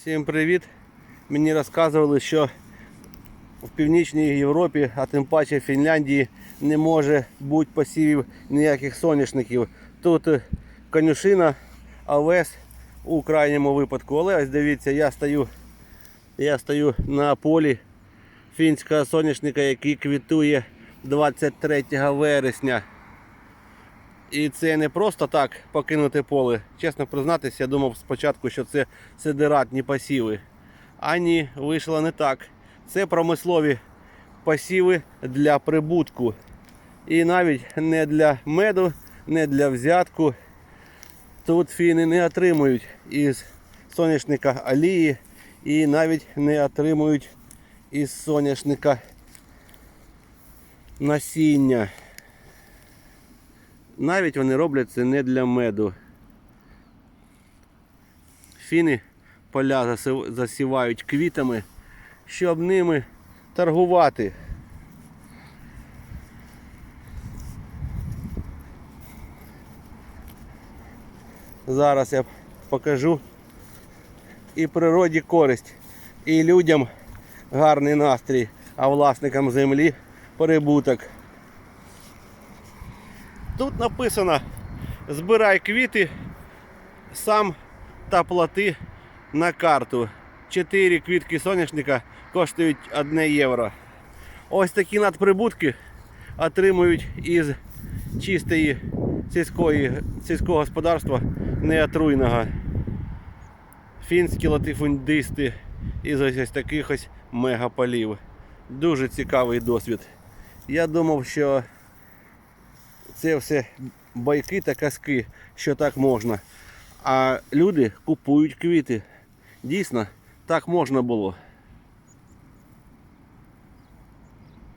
Всім привіт! Мені розказували, що в Північній Європі, а тим паче в Фінляндії, не може бути посівів ніяких соняшників. Тут е, конюшина, овес у крайньому випадку. Але ось дивіться, я стою, я стою на полі фінського соняшника, який квітує 23 вересня. І це не просто так покинути поле. Чесно признатися, я думав спочатку, що це сидератні посіви. А ні, вийшло не так. Це промислові посіви для прибутку. І навіть не для меду, не для взятку. Тут фіни не отримують із соняшника олії і навіть не отримують із соняшника насіння. Навіть вони роблять це не для меду. Фіни поля засівають квітами, щоб ними торгувати. Зараз я покажу і природі користь, і людям гарний настрій, а власникам землі прибуток. Тут написано збирай квіти сам та плати на карту. 4 квітки соняшника коштують 1 євро. Ось такі надприбутки отримують із чистої сільської, сільського господарства неотруйного. Фінські латифундисти із ось, ось таких ось мегаполів. Дуже цікавий досвід. Я думав, що це все байки та казки, що так можна. А люди купують квіти. Дійсно, так можна було.